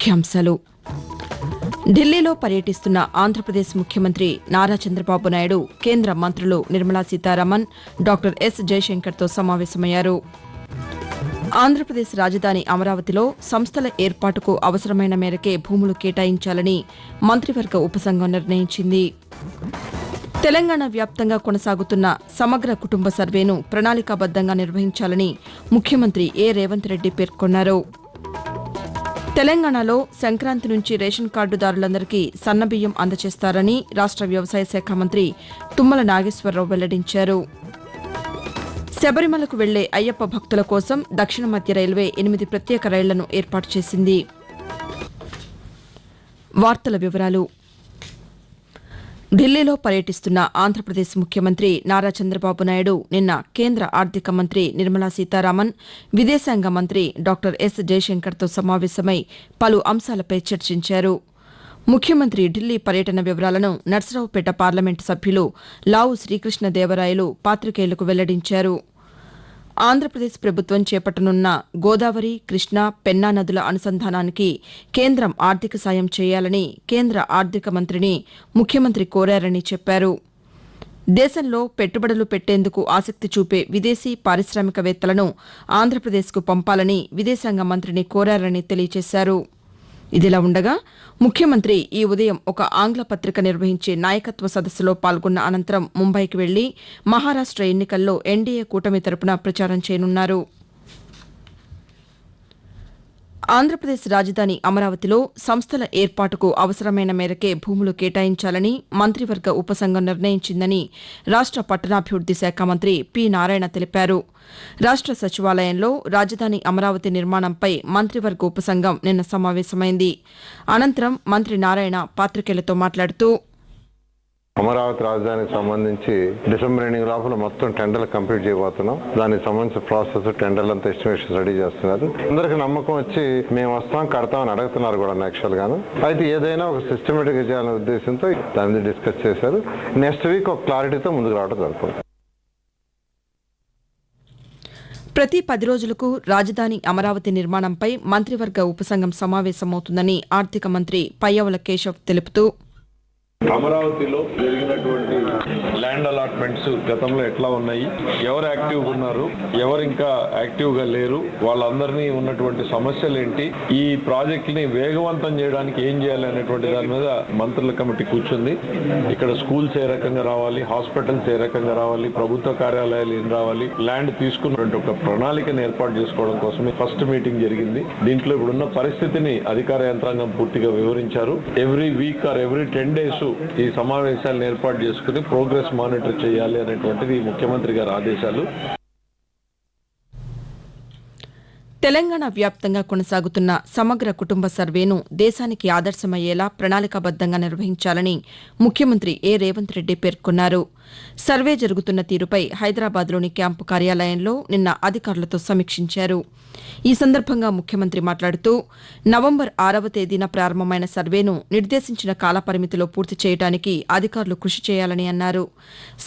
ముఖ్యాంశాలు. ఢిల్లీలో పర్యటిస్తున్న ఆంధ్రప్రదేశ్ ముఖ్యమంత్రి నారా చంద్రబాబు నాయుడు కేంద్ర మంత్రులు నిర్మలా సీతారామన్ డాక్టర్ ఎస్ జయశంకర్తో సమావేశమయ్యారు. ఆంధ్రప్రదేశ్ రాజధాని అమరావతిలో సంస్థల ఏర్పాటుకు అవసరమైన మేరకే భూములు కేటాయించాలని మంత్రివర్గ ఉపసంఘం నిర్ణయించింది. తెలంగాణ వ్యాప్తంగా కొనసాగుతున్న సమగ్ర కుటుంబ సర్వేను ప్రణాళికాబద్దంగా నిర్వహించాలని ముఖ్యమంత్రి ఏ రేవంత్ రెడ్డి పేర్కొన్నారు. తెలంగాణలో సంక్రాంతి నుంచి రేషన్ కార్డుదారులందరికీ సన్నబియ్యం అందజేస్తారని రాష్ట్ర వ్యవసాయ శాఖ మంత్రి తుమ్మల నాగేశ్వరరావు వెల్లడించారు. శబరిమలకు వెళ్ళే అయ్యప్ప భక్తుల కోసం దక్షిణ మధ్య రైల్వే ఎనిమిది ప్రత్యేక రైళ్ళను ఏర్పాటు చేసింది. వార్తల వివరాలు ఢిల్లీలో పర్యటిస్తున్న ఆంధ్రప్రదేశ్ ముఖ్యమంత్రి నారా చంద్రబాబు నాయుడు నిన్న కేంద్ర ఆర్థిక మంత్రి నిర్మలా సీతారామన్ విదేశాంగ మంత్రి డాక్టర్ ఎస్ జయశంకర్తో సమావేశమై పలు అంశాలపై చర్చించారు. ముఖ్యమంత్రి ఢిల్లీ పర్యటన వివరాలను నర్సరావుపేట పార్లమెంటు సభ్యులు లావు శ్రీకృష్ణదేవరాయలు పాతికేయులకు వెల్లడించారు. ఆంధ్రప్రదేశ్ ప్రభుత్వం చేపట్టనున్న గోదావరి కృష్ణా పెన్నా నదుల అనుసంధానానికి కేంద్రం ఆర్థిక సాయం చేయాలని కేంద్ర ఆర్థిక మంత్రిని ముఖ్యమంత్రి కోరారని చెప్పారు. దేశంలో పెట్టుబడులు పెట్టేందుకు ఆసక్తి చూపే విదేశీ పారిశ్రామికవేత్తలను ఆంధ్రప్రదేశ్కు పంపాలని విదేశాంగ మంత్రిని కోరారని తెలియజేశారు. ఇదిలా ఉండగా ముఖ్యమంత్రి ఈ ఉదయం ఒక ఆంగ్ల పత్రిక నిర్వహించే నాయకత్వ సదస్సులో పాల్గొన్న అనంతరం ముంబైకి వెళ్ళి మహారాష్ట ఎన్నికల్లో ఎన్డీఏ కూటమి తరపున ప్రచారం చేయనున్నారు. ఆంధ్రప్రదేశ్ రాజధాని అమరావతిలో సంస్థల ఏర్పాటుకు అవసరమైన మేరకే భూములు కేటాయించాలని మంత్రివర్గ ఉపసంఘం నిర్ణయించిందని రాష్ట పట్టణాభివృద్ది శాఖ మంత్రి పి నారాయణ తెలిపారు. రాష్ట సచివాలయంలో రాజధాని అమరావతి నిర్మాణంపై మంత్రివర్గ ఉపసంఘం నిన్న సమావేశమైంది. అనంతరం మంత్రి నారాయణ పాతికేయులతో మాట్లాడుతూ అమరావతి రాజధానికి సంబంధించి డిసెంబర్ ఎండింగ్ లోపల మొత్తం టెండర్లు కంప్లీట్ చేయబోతున్నాం. దానికి సంబంధించిన ప్రాసెస్ టెండర్లు అంతా ఎస్టిమేషన్ రెడీ చేస్తున్నారు. అందరికి నమ్మకం వచ్చి మేము వస్తాం కడతాం అని అడుగుతున్నారు కూడా యాక్చువల్ గాను. అయితే ఏదైనా ఒక సిస్టమేటిక్ చేయాలనే ఉద్దేశంతో దాని మీద డిస్కస్ చేశారు. నెక్స్ట్ వీక్ ఒక క్లారిటీతో ముందుకు రావడం జరుగుతుంది. ప్రతి పది రోజులకు రాజధాని అమరావతి నిర్మాణంపై మంత్రివర్గ ఉపసంఘం సమావేశమవుతుందని ఆర్థిక మంత్రి పయ్యవుల కేశవ్ తెలుపుతూ అమరావతిలో జరిగినటువంటి ల్యాండ్ గతంలో ఎట్లా ఉన్నాయి? ఎవరు యాక్టివ్ ఉన్నారు? ఎవరు ఇంకా యాక్టివ్గా లేరు? వాళ్ళందరినీ ఉన్నటువంటి సమస్యలు ఏంటి? ఈ ప్రాజెక్ట్ని వేగవంతం చేయడానికి ఏం చేయాలి అనేటువంటి దాని మీద మంత్రుల కమిటీ కూర్చుంది. ఇక్కడ స్కూల్స్ ఏ రకంగా రావాలి? హాస్పిటల్స్ ఏ రకంగా రావాలి? ప్రభుత్వ కార్యాలయాలు ఏం రావాలి? ల్యాండ్ తీసుకున్నటువంటి ఒక ప్రణాళికను ఏర్పాటు చేసుకోవడం కోసమే ఫస్ట్ మీటింగ్ జరిగింది. దీంట్లో ఇప్పుడున్న పరిస్థితిని అధికార యంత్రాంగం పూర్తిగా వివరించారు. Every week or every ten days ఈ సమావేశాలను ఏర్పాటు చేసుకుని ప్రోగ్రెస్ మానిటర్ చేయాలి అనేటువంటిది ముఖ్యమంత్రి గారి ఆదేశాలు. తెలంగాణ వ్యాప్తంగా కొనసాగుతున్న సమగ్ర కుటుంబ సర్వేను దేశానికి ఆదర్శమయ్యేలా ప్రణాళికాబద్దంగా నిర్వహించాలని ముఖ్యమంత్రి ఏ రేవంత్ రెడ్డి పేర్కొన్నారు. సర్వే జరుగుతున్న తీరుపై హైదరాబాద్లోని క్యాంపు కార్యాలయంలో నిన్న అధికారులతో సమీక్షించారు. ఈ సందర్భంగా ముఖ్యమంత్రి మాట్లాడుతూ నవంబర్ ఆరవ తేదీన ప్రారంభమైన సర్వేను నిర్దేశించిన కాలపరిమితిలో పూర్తి చేయడానికి అధికారులు కృషి చేయాలని అన్నారు.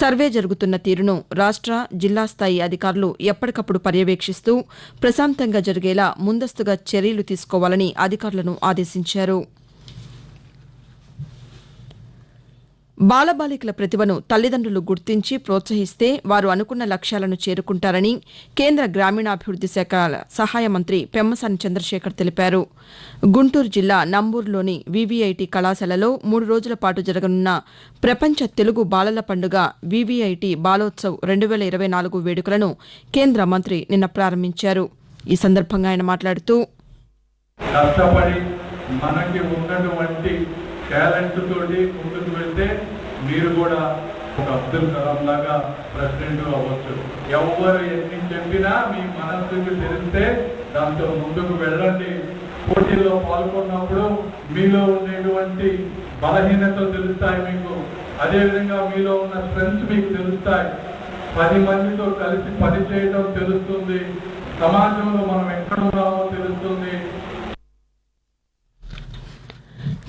సర్వే జరుగుతున్న తీరును రాష్ట జిల్లా స్థాయి అధికారులు ఎప్పటికప్పుడు పర్యవేక్షిస్తూ ప్రశాంతంగా జరిగేలా ముందస్తుగా చర్యలు తీసుకోవాలని అధికారులను ఆదేశించారు. బాలబాలికల ప్రతిభను తల్లిదండ్రులు గుర్తించి ప్రోత్సహిస్తే వారు అనుకున్న లక్ష్యాలను చేరుకుంటారని కేంద్ర గ్రామీణాభివృద్ది శాఖ సహాయ మంత్రి పెమ్మసాని చంద్రశేఖర్ తెలిపారు. గుంటూరు జిల్లా నంబూరులోని వివిఐటి కళాశాలలో మూడు రోజుల పాటు జరగనున్న ప్రపంచ తెలుగు బాలల పండుగ వివిఐటి బాలోత్సవ్ రెండు వేల ఇరవై నాలుగు వేడుకలను కేంద్ర మంత్రి నిన్న ప్రారంభించారు. ఈ సందర్భంగా ఆయన మాట్లాడుతూ కష్టపడి మనకి ఉన్నటువంటి టాలెంట్ తోటి ముందుకు వెళ్తే మీరు కూడా ఒక అబ్దుల్ కలాం లాగా ప్రెసిడెంట్ అవ్వచ్చు. ఎవరు ఎన్ని చెప్పినా మీ మనస్సుకి తెలిస్తే దాంతో ముందుకు వెళ్ళండి. పోటీల్లో పాల్గొన్నప్పుడు మీలో ఉండేటువంటి బలహీనతలు తెలుస్తాయి మీకు. అదేవిధంగా మీలో ఉన్న స్ట్రెంగ్స్ మీకు తెలుస్తాయి. పది మందితో కలిసి పనిచేయడం తెలుస్తుంది. సమాజంలో మనం ఎక్కడ ఉన్నామో తెలుస్తుంది.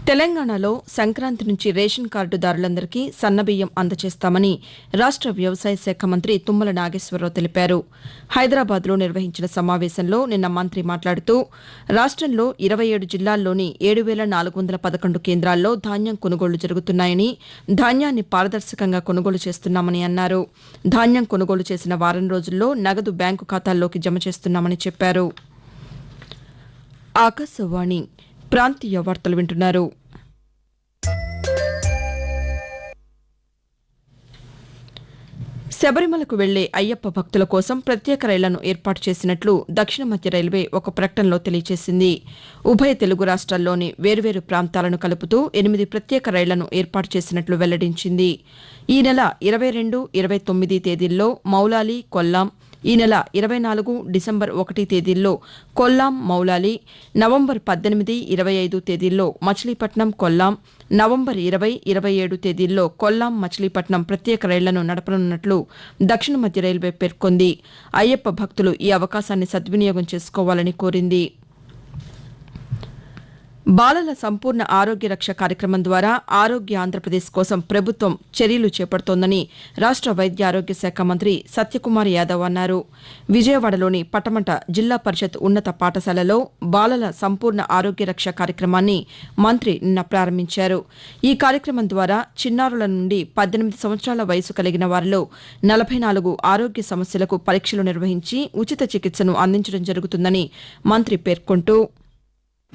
తెలంగాణలో సంక్రాంతి నుంచి రేషన్ కార్డుదారులందరికీ సన్నబియ్యం అందజేస్తామని రాష్ట వ్యవసాయ శాఖ మంత్రి తుమ్మల నాగేశ్వరరావు తెలిపారు. హైదరాబాద్లో నిర్వహించిన సమావేశంలో నిన్న మంత్రి మాట్లాడుతూ రాష్టంలో ఇరవై ఏడు జిల్లాల్లోని ఏడు వేల నాలుగు వందల పదకొండు కేంద్రాల్లో ధాన్యం కొనుగోళ్ళు జరుగుతున్నాయని ధాన్యాన్ని పారదర్శకంగా కొనుగోలు చేస్తున్నామని అన్నారు. ధాన్యం కొనుగోలు చేసిన వారం రోజుల్లో నగదు బ్యాంకు ఖాతాల్లోకి జమ చేస్తున్నామని చెప్పారు. ఆకాశవాణి ప్రాంతీయ వార్తలు వింటున్నారు. శబరిమలకు వెళ్ళే అయ్యప్ప భక్తుల కోసం ప్రత్యేక రైళ్ళను ఏర్పాటు చేసినట్లు దక్షిణ మధ్య రైల్వే ఒక ప్రకటనలో తెలియజేసింది ఉభయ తెలుగు రాష్ట్రాల్లోని వేర్వేరు ప్రాంతాలను కలుపుతూ ఎనిమిది ప్రత్యేక రైళ్ళను ఏర్పాటు చేసినట్లు వెల్లడించింది. ఈ నెల ఇరవై రెండు ఇరవై తొమ్మిది తేదీల్లో మౌలాలి కొల్లాం ఈ నెల ఇరవై నాలుగు డిసెంబర్ ఒకటి తేదీల్లో కొల్లాం మౌలాలి నవంబర్ పద్దెనిమిది ఇరవై ఐదు తేదీల్లో మచిలీపట్నం కొల్లాం నవంబర్ ఇరవై ఇరవై ఏడు తేదీల్లో కొల్లాం మచిలీపట్నం ప్రత్యేక రైళ్ళను నడపనున్నట్లు దక్షిణ మధ్య రైల్వే పేర్కొంది. అయ్యప్ప భక్తులు ఈ అవకాశాన్ని సద్వినియోగం చేసుకోవాలని కోరింది. బాలల సంపూర్ణ ఆరోగ్య రక్ష కార్యక్రమం ద్వారా ఆరోగ్య ఆంధ్రప్రదేశ్ కోసం ప్రభుత్వం చర్యలు చేపడుతోందని రాష్ట వైద్య ఆరోగ్య శాఖ మంత్రి సత్యకుమార్ యాదవ్ అన్నారు. విజయవాడలోని పటమట జిల్లా పరిషత్ ఉన్నత పాఠశాలలో బాలల సంపూర్ణ ఆరోగ్య రక్ష కార్యక్రమాన్ని మంత్రి నిన్న ప్రారంభించారు. ఈ కార్యక్రమం ద్వారా చిన్నారుల నుండి పద్దెనిమిది సంవత్సరాల వయసు కలిగిన వారిలో నలభై నాలుగు ఆరోగ్య సమస్యలకు పరీక్షలు నిర్వహించి ఉచిత చికిత్సను అందించడం జరుగుతుందని మంత్రి పేర్కొంటూ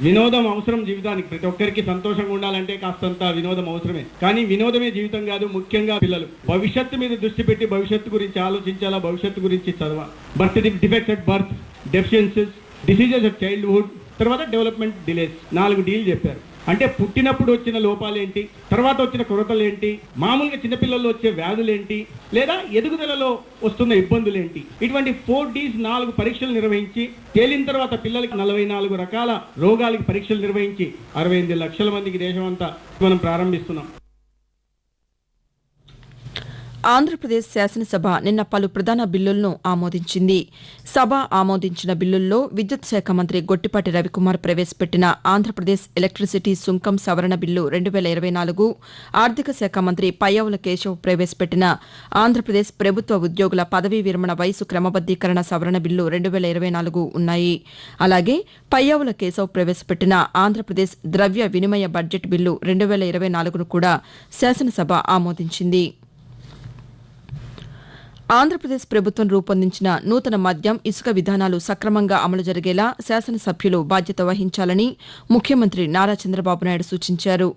వినోదం అవసరం జీవితానికి. ప్రతి ఒక్కరికి సంతోషంగా ఉండాలంటే కాస్తంత వినోదం అవసరమే. కానీ వినోదమే జీవితం కాదు ముఖ్యంగా పిల్లలు. భవిష్యత్తు మీద దృష్టి పెట్టి భవిష్యత్తు గురించి ఆలోచించాలా? భవిష్యత్తు గురించి చదవ? Birth defects at birth deficiencies diseases of childhood తర్వాత డెవలప్మెంట్ డిలేస్ నాలుగు డీల్ చెప్పారు. అంటే పుట్టినప్పుడు వచ్చిన లోపాలు ఏంటి తర్వాత వచ్చిన కొరతలు ఏంటి మామూలుగా చిన్నపిల్లల్లో వచ్చే వ్యాధులు ఏంటి లేదా ఎదుగుదలలో వస్తున్న ఇబ్బందులు ఏంటి ఇటువంటి ఫోర్ డీస్ నాలుగు పరీక్షలు నిర్వహించి తేలిన తర్వాత పిల్లలకి నలభై నాలుగు రకాల రోగాలకి పరీక్షలు నిర్వహించి అరవై ఎనిమిది లక్షల మందికి దేశం అంతా మనం ప్రారంభిస్తున్నాం. ఆంధ్రప్రదేశ్ శాసనసభ నిన్న పలు ప్రధాన బిల్లులను ఆమోదించింది. సభ ఆమోదించిన బిల్లుల్లో విద్యుత్ శాఖ మంత్రి గొట్టిపాటి రవికుమార్ ప్రవేశపెట్టిన ఆంధ్రప్రదేశ్ ఎలక్ట్రిసిటీ సుంకం సవరణ బిల్లు రెండు వేల ఇరవై నాలుగు ఆర్థిక శాఖ మంత్రి పయ్యావుల కేశవ్ ప్రవేశపెట్టిన ఆంధ్రప్రదేశ్ ప్రభుత్వ ఉద్యోగుల పదవీ విరమణ వయసు క్రమబద్దీకరణ సవరణ బిల్లు రెండు వేల ఇరవై నాలుగు ఉన్నాయి. అలాగే పయ్యావుల కేశవ్ ప్రవేశపెట్టిన ఆంధ్రప్రదేశ్ ద్రవ్య వినిమయ బడ్జెట్ బిల్లు రెండు వేల ఇరవై నాలుగును కూడా శాసనసభ ఆమోదించింది. ఆంధ్రప్రదేశ్ ప్రభుత్వం రూపొందించిన నూతన మద్యం ఇసుక విధానాలు సక్రమంగా అమలు జరిగేలా శాసనసభ్యులు బాధ్యత వహించాలని ముఖ్యమంత్రి నారా చంద్రబాబు నాయుడు సూచించారు.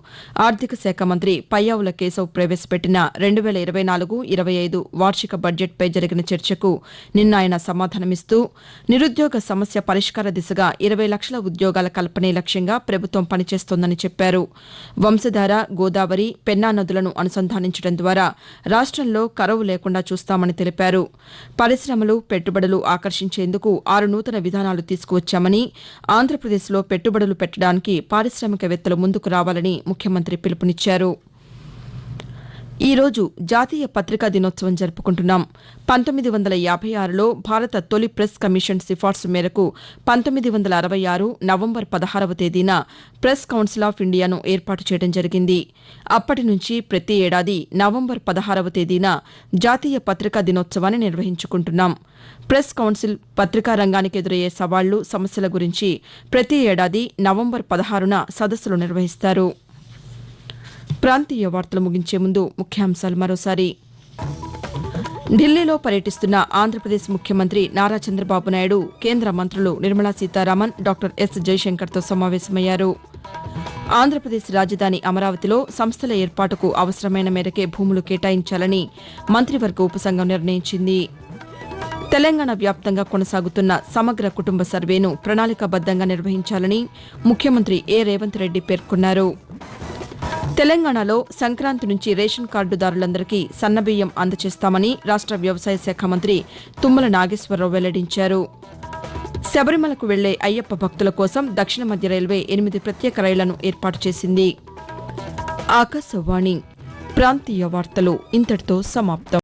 ఆర్థిక శాఖ మంత్రి పయ్యావుల కేశవ్ ప్రవేశపెట్టిన రెండు వేల ఇరవై నాలుగు ఇరవై ఐదు వార్షిక బడ్జెట్పై జరిగిన చర్చకు నిన్న ఆయన సమాధానమిస్తూ నిరుద్యోగ సమస్య పరిష్కార దిశగా ఇరవై లక్షల ఉద్యోగాల కల్పనే లక్ష్యంగా ప్రభుత్వం పనిచేస్తోందని చెప్పారు. వంశధార గోదావరి పెన్నా నదులను అనుసంధానించడం ద్వారా రాష్ట్రంలో కరువు లేకుండా చూస్తామని తెలిపారు. పరిశ్రమలు పెట్టుబడులు ఆకర్షించేందుకు ఆరు నూతన విధానాలు తీసుకువచ్చామని ఆంధ్రప్రదేశ్లో పెట్టుబడులు పెట్టడానికి పారిశ్రామికవేత్తలు ముందుకు రావాలని ముఖ్యమంత్రి పిలుపునిచ్చారు. ఈ రోజు జాతీయ పత్రికా దినోత్సవం జరుపుకుంటున్నాం. పంతొమ్మిది వందల యాభై ఆరులో భారత తొలి ప్రెస్ కమిషన్ సిఫార్సు మేరకు పంతొమ్మిది వందల అరవై ఆరు నవంబర్ పదహారవ తేదీన ప్రెస్ కౌన్సిల్ ఆఫ్ ఇండియాను ఏర్పాటు చేయడం జరిగింది. అప్పటి నుంచి ప్రతి ఏడాది నవంబర్ పదహారవ తేదీన జాతీయ పత్రికా దినోత్సవాన్ని నిర్వహించుకుంటున్నాం. ప్రెస్ కౌన్సిల్ పత్రికా రంగానికి ఎదురయ్యే సవాళ్ళు సమస్యల గురించి ప్రతి ఏడాది నవంబర్ పదహారున సదస్సులు నిర్వహిస్తారు. ప్రాంతీయ వార్తలు ముగించే ముందు ముఖ్యాంశాలు మరోసారి. ఢిల్లీలో పర్యటిస్తున్న ఆంధ్రప్రదేశ్ ముఖ్యమంత్రి నారా చంద్రబాబు నాయుడు కేంద్ర మంత్రులు నిర్మలా సీతారామన్ డాక్టర్ ఎస్ జైశంకర్తో సమావేశమయ్యారు. ఆంధ్రప్రదేశ్ రాజధాని అమరావతిలో సంస్థల ఏర్పాటుకు అవసరమైన మేరకే భూములు కేటాయించాలని మంత్రివర్గ ఉపసంఘం నిర్ణయించింది. తెలంగాణ వ్యాప్తంగా కొనసాగుతున్న సమగ్ర కుటుంబ సర్వేను ప్రణాళికాబద్దంగా నిర్వహించాలని ముఖ్యమంత్రి ఏ. రేవంత్ రెడ్డి పేర్కొన్నారు. తెలంగాణలో సంక్రాంతి నుంచి రేషన్ కార్డుదారులందరికీ సన్నబియ్యం అందజేస్తామని రాష్ట వ్యవసాయ శాఖ మంత్రి తుమ్మల నాగేశ్వరరావు వెల్లడించారు. శబరిమలకు వెళ్ళే అయ్యప్ప భక్తుల కోసం దక్షిణ మధ్య రైల్వే ఎనిమిది ప్రత్యేక రైళ్ళను ఏర్పాటు చేసింది. ఆకాశవాణి ప్రాంతీయ వార్తలు ఇంతటితో సమాప్తం.